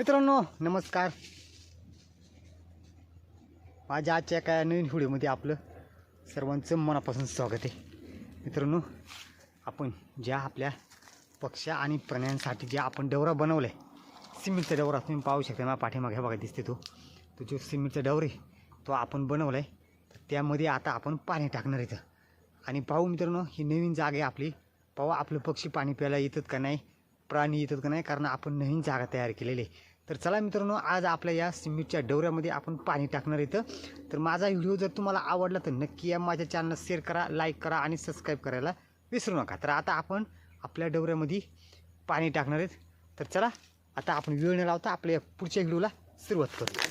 मित्रांनो नमस्कार. माझ्या आजच्या एका नवीन व्हिडिओमध्ये आपलं सर्वांचं मनापासून स्वागत आहे. मित्रांनो आपण ज्या आपल्या पक्ष्या आणि प्राण्यांसाठी जे आपण डवरा बनवला आहे सिमेंटचा डवरा तुम्ही पाहू शकता. मला पाठीमागे बघा दिसते तो. तो जो सिमेंटचा डवर आहे तो आपण बनवला आहे त्यामध्ये आता आपण पाणी टाकणार इथं. आणि पाहू मित्रांनो ही नवीन जागा आहे आपली. पाहू आपलं पक्षी पाणी प्यायला येतात का नाही प्राणी येतात का नाही कारण आपण नवीन जागा तयार केलेली आहे. तर चला मित्रांनो आज आपल्या या सिमेंटच्या डवऱ्यामध्ये आपण पाणी टाकणार इथं. तर माझा व्हिडिओ जर तुम्हाला आवडला तर नक्की या माझ्या चॅनलला शेअर करा लाईक करा आणि सबस्क्राईब करायला विसरू नका. तर आता आपण आपल्या डवऱ्यामध्ये पाणी टाकणार आहेत. तर चला आता आपण वेळ न लावता आपल्या या पुढच्या व्हिडिओला सुरुवात करू.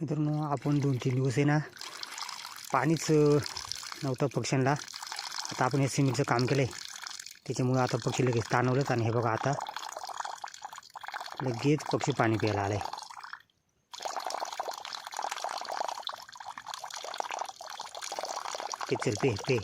मित्रांनो आपण दोन तीन दिवस आहे ना पाणीच नव्हतं पक्ष्यांना आता आपण हे सिमेंटचं काम केलं आहे त्याच्यामुळं आता पक्षी लगेच ताणवलेत आणि हे बघा आता लगेच पक्षी पाणी प्यायला आलं आहे ते चल पे पे.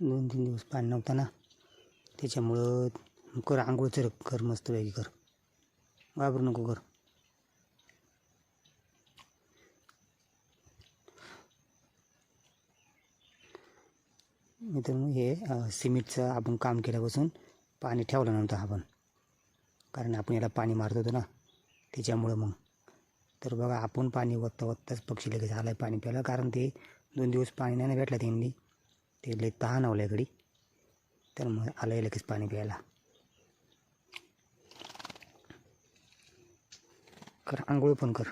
दोन तीन दिवस पाणी नव्हतं ना. त्याच्यामुळं कर आंघोळचं कर मस्त कर. घाबरू नको कर. मित्रांनो हे सिमेंटचं आपण काम केल्यापासून पाणी ठेवलं नव्हतं आपण. कारण आपण याला पाणी मारत होतो ना. त्याच्यामुळं मग. तर बघा आपण पाणी वत्ता वत्ताच पक्षी लगेच आलं आहे पाणी प्यायला. कारण ते दोन दिवस पाणी नाही ना भेटलं त्यांनी. ते लई तहान आवलं घडी तर मग आलं लगेच पाणी प्यायला. कर आंघोळ पण कर.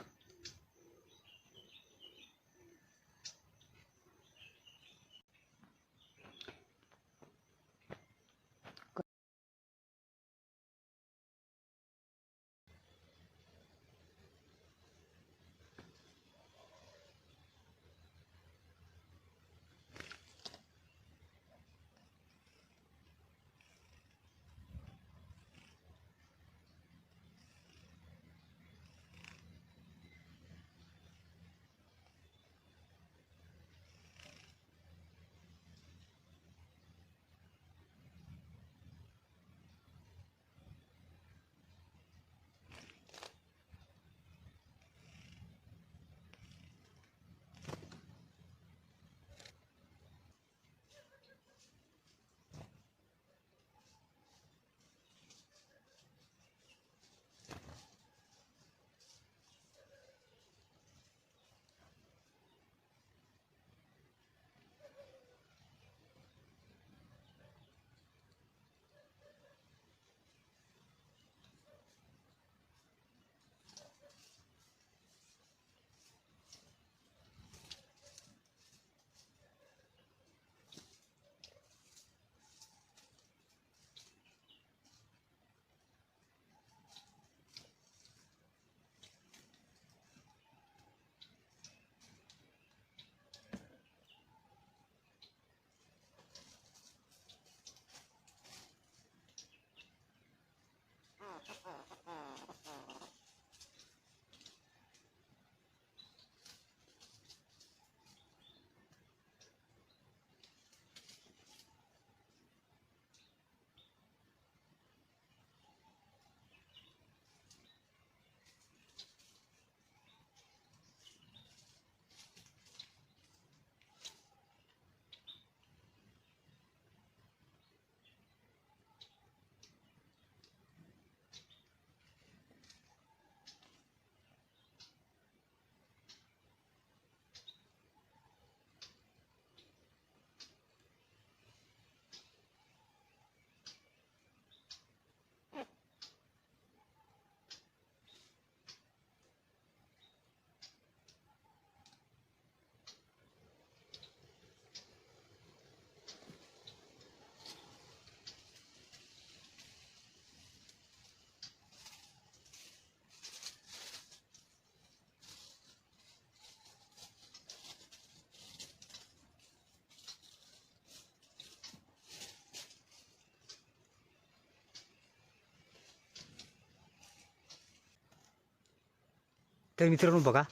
तर मित्रांनो बघा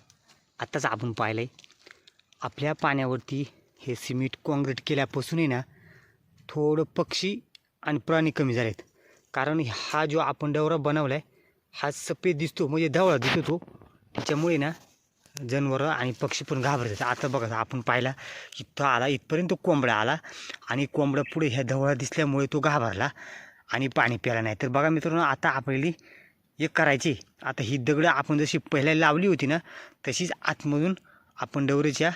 आत्ताच आपण पाहिलं आहे आपल्या पाण्यावरती हे सिमेंट काँक्रीट केल्यापासून आहे ना थोडं पक्षी आणि प्राणी कमी झालेत. कारण हा जो आपण डवरा बनवला आहे हा सफेद दिसतो म्हणजे धवळा दिसतो तो. त्याच्यामुळे ना जनावरं आणि पक्षी पण घाबरतात. आता बघा आपण पाहिला इथं आला इथपर्यंत कोंबडा आला आणि कोंबडा पुढे ह्या धवळा दिसल्यामुळे तो घाबरला आणि पाणी प्याला नाही. तर बघा मित्रांनो आता आपली एक करायची. आता ही दगडं आपण जशी पहिल्या लावली होती ना तशीच आतमधून आपण डवरेच्या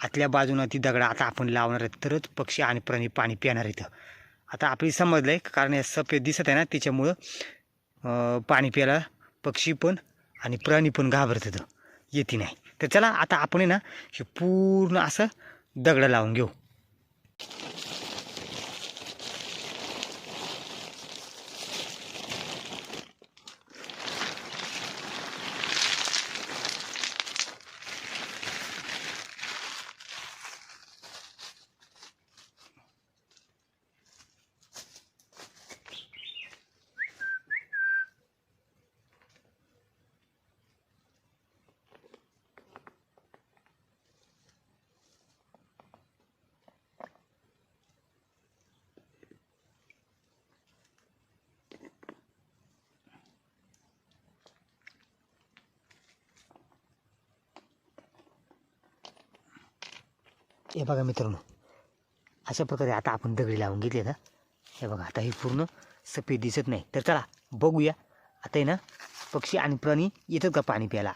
आतल्या बाजूनं ती दगडं आता आपण लावणार आहेत. तरच पक्षी आणि प्राणी पाणी पिणार इथं. आता आपली समजलं आहे कारण या सफेद दिसत आहे ना त्याच्यामुळं पाणी प्यायला पक्षी पण आणि प्राणी पण घाबरतात. येते नाही. तर चला आता आपण आहे ना हे पूर्ण असं दगडं लावून घेऊ. हे बघा मित्रांनो अशा प्रकारे आता आपण दगडी लावून घेतले ना हे बघा आता हे पूर्ण सफेद दिसत नाही. तर चला बघूया. आता आहे ना पक्षी आणि प्राणी येतात का पाणी प्यायला?